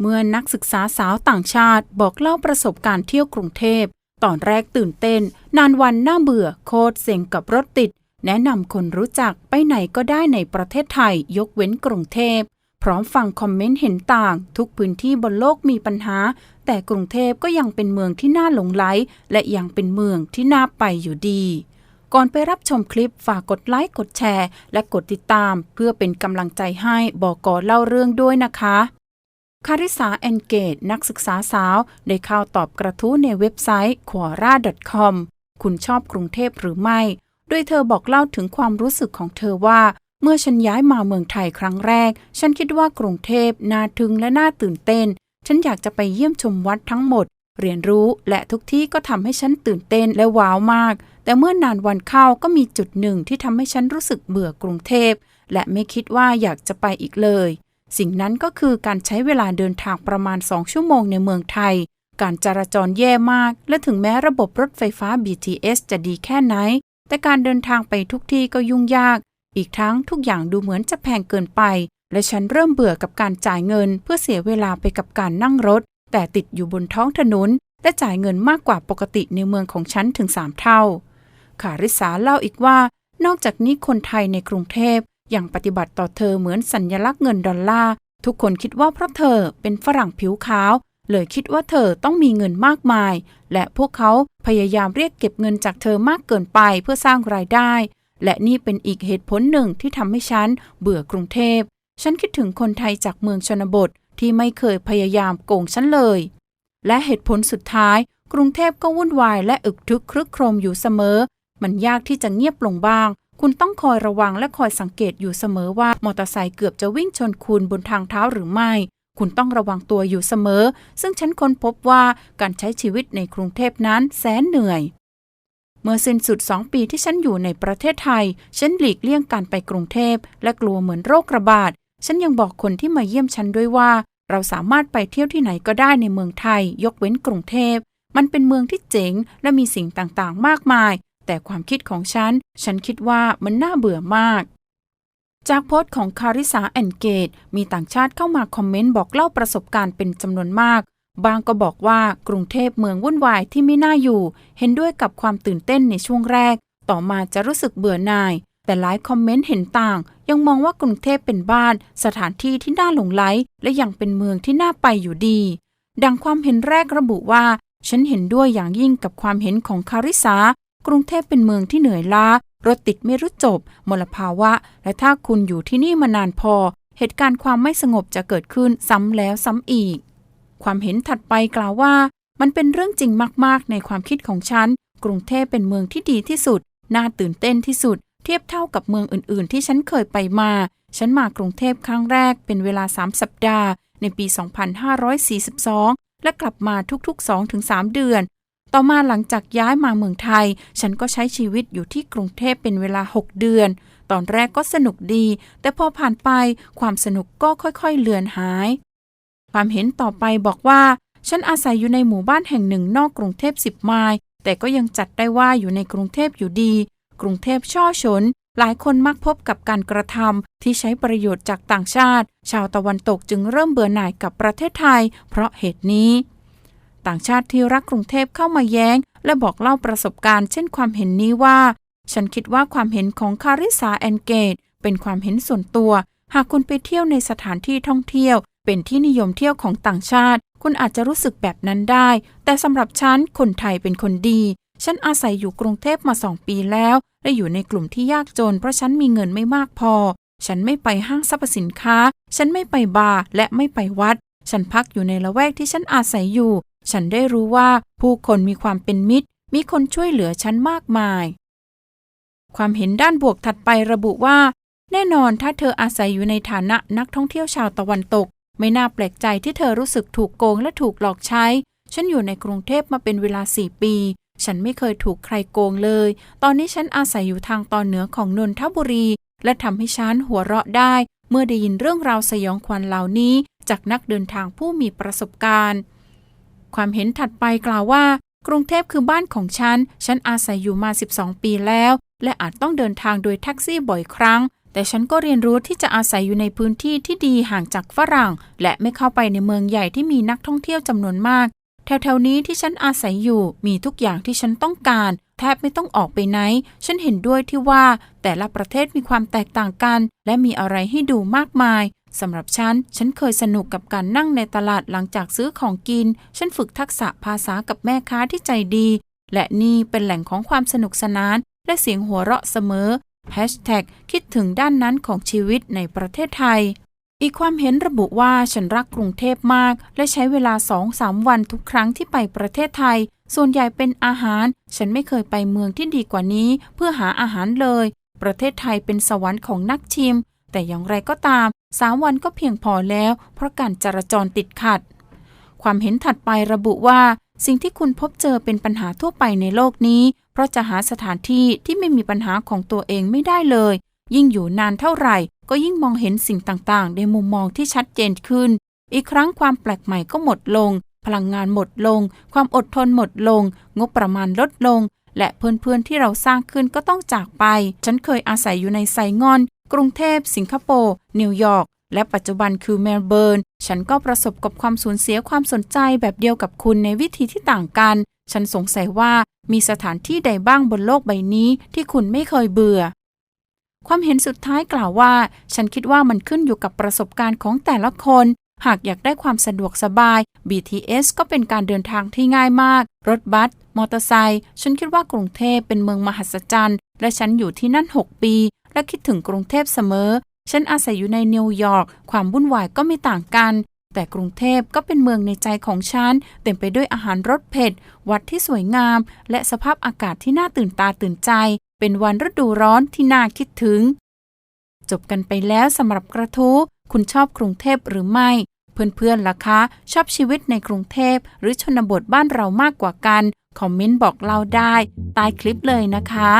เมื่อนักศึกษาสาวต่างชาติบอกเล่าประสบการณ์เที่ยวกรุงเทพ ตอนแรกตื่นเต้น นานวันน่าเบื่อโคตรเซ็งกับรถติด แนะนำคนรู้จักไปไหนก็ได้ในประเทศไทยยกเว้นกรุงเทพ พร้อมฟังคอมเมนต์เห็นต่าง ทุกพื้นที่บนโลกมีปัญหา แต่กรุงเทพก็ยังเป็นเมืองที่น่าหลงไหลและยังเป็นเมืองที่น่าไปอยู่ดีก่อนไปรับชมคลิปฝากกดไลค์กดแชร์ และกดติดตาม เพื่อเป็นกำลังใจให้บอกกอเล่าเรื่องด้วยนะคะ คาริสาแอนเกตนักศึกษาสาว ได้เข้าตอบกระทู้ในเว็บไซต์ quora.com คุณชอบกรุงเทพหรือไม่ โดยเธอบอกเล่าถึงความรู้สึกของเธอว่า เมื่อฉันย้ายมาเมืองไทยครั้งแรก ฉันคิดว่ากรุงเทพน่าทึ่งและน่าตื่นเต้น ฉันอยากจะไปเยี่ยมชมวัดทั้งหมด เรียนรู้และทุกที่ก็ทำให้ฉันตื่นเต้นและว้าวมาก แต่เมื่อนานวันเข้าก็มีจุดหนึ่งที่ทำให้ฉันรู้สึกเบื่อกรุงเทพและไม่คิดว่าอยากจะไปอีกเลย สิ่งนั้นก็คือการใช้เวลาเดินทางประมาณ 2 ชั่วโมงในเมืองไทย การจราจรแย่มาก และถึงแม้ระบบรถไฟฟ้า BTS จะดีแค่ไหน แต่การเดินทางไปทุกที่ก็ยุ่งยาก อีกทั้งทุกอย่างดูเหมือนจะแพงเกินไป และฉันเริ่มเบื่อกับการจ่ายเงิน เพื่อเสียเวลาไปกับการนั่งรถ แต่ติดอยู่บนท้องถนน และจ่ายเงินมากกว่าปกติในเมืองของฉันถึง 3 เท่าคาริสาเล่าอีกว่านอกจากนี้คนไทยในกรุงเทพ อยังปฏิบัติต่อเธอเหมือนสัญญลักษณ์เงินดอลลาร์ ทุกคนคิดว่าเพราะเธอเป็นฝรั่งผิวขาว เลยคิดว่าเธอต้องมีเงินมากมาย และพวกเขาพยายามเรียกเก็บเงินจากเธอมากเกินไปเพื่อสร้างรายได้ และนี่เป็นอีกเหตุผลหนึ่งที่ทำให้ฉันเบื่อกรุงเทพ ฉันคิดถึงคนไทยจากเมืองชนบทที่ไม่เคยพยายามโกงฉันเลย และเหตุผลสุดท้าย กรุงเทพก็วุ่นวายและอึกทึกครึกโครมอยู่เสมอ มันยากที่จะเงียบลงบ้าง คุณต้องคอยระวังและคอยสังเกตอยู่เสมอว่ามอเตอร์ไซค์เกือบจะวิ่งชนคุณบนทางเท้าหรือไม่ คุณต้องระวังตัวอยู่เสมอ ซึ่งฉันค้นพบว่าการใช้ชีวิตในกรุงเทพนั้นแสนเหนื่อย เมื่อสิ้นสุดสองปีที่ฉันอยู่ในประเทศไทย ฉันหลีกเลี่ยงการไปกรุงเทพและกลัวเหมือนโรคระบาด ฉันยังบอกคนที่มาเยี่ยมฉันด้วยว่า เราสามารถไปเที่ยวที่ไหนก็ได้ในเมืองไทย ยกเว้นกรุงเทพมันเป็นเมืองที่เจ๋งและมีสิ่งต่างๆ มากมาย แต่ความคิดของฉัน ฉันคิดว่ามันน่าเบื่อมาก จากโพสต์ของคาริสาแอนเกต มีต่างชาติเข้ามาคอมเมนต์บอกเล่าประสบการณ์เป็นจำนวนมาก บางก็บอกว่ากรุงเทพเมืองวุ่นวายที่ไม่น่าอยู่ เห็นด้วยกับความตื่นเต้นในช่วงแรก ต่อมาจะรู้สึกเบื่อหน่าย แต่หลายคอมเมนต์เห็นต่าง ยังมองว่ากรุงเทพเป็นบ้าน สถานที่ที่น่าหลงไหลและยังเป็นเมืองที่น่าไปอยู่ดี ดังความเห็นแรกระบุว่าฉันเห็นด้วยอย่างยิ่งกับความเห็นของคาริสา กรุงเทพเป็นเมืองที่เหนื่อยล้ารถติดไม่รู้จบ มลภาวะ และถ้าคุณอยู่ที่นี่มานานพอ เหตุการณ์ความไม่สงบจะเกิดขึ้นซ้ำแล้วซ้ำอีก ความเห็นถัดไปกล่าวว่า มันเป็นเรื่องจริงมากๆ ในความคิดของฉัน กรุงเทพเป็นเมืองที่ดีที่สุด น่าตื่นเต้นที่สุด เทียบเท่ากับเมืองอื่น ๆ ที่ฉันเคยไปมา ฉันมากรุงเทพครั้งแรกเป็นเวลา 3 สัปดาห์ ในปี 2542 และกลับมาทุกๆ 2-3 เดือน ต่อมาหลังจากย้ายมาเมืองไทย ฉันก็ใช้ชีวิตอยู่ที่กรุงเทพเป็นเวลา 6 เดือน ตอนแรกก็สนุกดี แต่พอผ่านไปความสนุกก็ค่อยๆเลือนหาย ความเห็นต่อไปบอกว่า ฉันอาศัยอยู่ในหมู่บ้านแห่งหนึ่งนอกกรุงเทพ10ไมล์แต่ก็ยังจัดได้ว่าอยู่ในกรุงเทพอยู่ดี กรุงเทพช่อชน หลายคนมักพบกับการกระทำที่ใช้ประโยชน์จากต่างชาติ ชาวตะวันตกจึงเริ่มเบื่อหน่ายกับประเทศไทย เพราะเหตุนี้ ต่างชาติที่รักกรุงเทพเข้ามาแย้ง และบอกเล่าประสบการณ์ เช่นความเห็นนี้ว่า ฉันคิดว่าความเห็นของคาริสาแอนเกต เป็นความเห็นส่วนตัว หากคุณไปเที่ยวในสถานที่ท่องเที่ยว เป็นที่นิยมเที่ยวของต่างชาติ คุณอาจจะรู้สึกแบบนั้นได้ แต่สำหรับฉันคนไทยเป็นคนดีฉันอาศัยอยู่กรุงเทพมาสองปีแล้ว และอยู่ในกลุ่มที่ยากจน เพราะฉันมีเงินไม่มากพอ ฉันไม่ไปห้างสรรพสินค้า ฉันไม่ไปบาร์และไม่ไปวัด ฉันพักอยู่ในละแวกที่ฉันอาศัยอยู่ ฉันได้รู้ว่าผู้คนมีความเป็นมิตร มีคนช่วยเหลือฉันมากมาย ความเห็นด้านบวกถัดไประบุว่า แน่นอนถ้าเธออาศัยอยู่ในฐานะนักท่องเที่ยวชาวตะวันตก ไม่น่าแปลกใจที่เธอรู้สึกถูกโกงและถูกหลอกใช้ ฉันอยู่ในกรุงเทพมาเป็นเวลาสี่ปี ฉันไม่เคยถูกใครโกงเลย ตอนนี้ฉันอาศัยอยู่ทางตอนเหนือของนนทบุรี และทำให้ฉันหัวเราะได้ เมื่อได้ยินเรื่องราวสยองขวัญเหล่านี้ จากนักเดินทางผู้มีประสบการณ์ ความเห็นถัดไปกล่าวว่า กรุงเทพคือบ้านของฉัน ฉันอาศัยอยู่มา 12 ปีแล้ว และอาจต้องเดินทางโดยแท็กซี่บ่อยครั้ง แต่ฉันก็เรียนรู้ที่จะอาศัยอยู่ในพื้นที่ที่ดีห่างจากฝรั่ง และไม่เข้าไปในเมืองใหญ่ที่มีนักท่องเที่ยวจำนวนมาก แถวๆนี้ที่ฉันอาศัยอยู่มีทุกอย่างที่ฉันต้องการแทบไม่ต้องออกไปไหน ฉันเห็นด้วยที่ว่าแต่ละประเทศมีความแตกต่างกัน และมีอะไรให้ดูมากมาย สำหรับฉัน ฉันเคยสนุกกับการนั่งในตลาดหลังจากซื้อของกิน ฉันฝึกทักษะภาษากับแม่ค้าที่ใจดี และนี่เป็นแหล่งของความสนุกสนาน และเสียงหัวเราะเสมอ Hashtag คิดถึงด้านนั้นของชีวิตในประเทศไทย อีกความเห็นระบุว่าฉันรักกรุงเทพมาก และใช้เวลา2-3วันทุกครั้งที่ไปประเทศไทย ส่วนใหญ่เป็นอาหาร ฉันไม่เคยไปเมืองที่ดีกว่านี้ เพื่อหาอาหารเลย ประเทศไทยเป็นสวรรค์ของนักชิม แต่อย่างไรก็ตาม 3 วันก็เพียงพอแล้ว เพราะการจราจรติดขัด ความเห็นถัดไประบุว่า สิ่งที่คุณพบเจอเป็นปัญหาทั่วไปในโลกนี้ เพราะจะหาสถานที่ที่ไม่มีปัญหาของตัวเองไม่ได้เลย ยิ่งอยู่นานเท่าไหร่ ก็ยิ่งมองเห็นสิ่งต่างๆ ในมุมมองที่ชัดเจนขึ้น อีกครั้งความแปลกใหม่ก็หมดลง พลังงานหมดลง ความอดทนหมดลง งบประมาณลดลงและเพื่อนๆที่เราสร้างขึ้นก็ต้องจากไป ฉันเคยอาศัยอยู่ในไซงอน กรุงเทพ สิงคโปร์ นิวยอร์ก และปัจจุบันคือเมลเบิร์น ฉันก็ประสบกับความสูญเสียความสนใจแบบเดียวกับคุณในวิธีที่ต่างกัน ฉันสงสัยว่ามีสถานที่ใดบ้างบนโลกใบนี้ที่คุณไม่เคยเบื่อ ความเห็นสุดท้ายกล่าวว่า ฉันคิดว่ามันขึ้นอยู่กับประสบการณ์ของแต่ละคน หากอยากได้ความสะดวกสบาย BTS ก็เป็นการเดินทางที่ง่ายมาก รถบัสมอเตอร์ไซค์ ฉันคิดว่ากรุงเทพเป็นเมืองมหัศจรรย์ และฉันอยู่ที่นั่น 6 ปี และคิดถึงกรุงเทพเสมอ ฉันอาศัยอยู่ในนิวยอร์ก ความวุ่นวายก็ไม่ต่างกัน แต่กรุงเทพก็เป็นเมืองในใจของฉัน เต็มไปด้วยอาหารรสเผ็ด วัดที่สวยงาม และสภาพอากาศที่น่าตื่นตาตื่นใจ เป็นวันฤดูร้อนที่น่าคิดถึง จบกันไปแล้วสำหรับกระทู้ คุณชอบกรุงเทพหรือไม่เพื่อนๆล่ะคะ ชอบชีวิตในกรุงเทพ หรือชนบทบ้านเรามากกว่ากัน คอมเมนต์บอกเล่าได้ใต้คลิปเลยนะคะ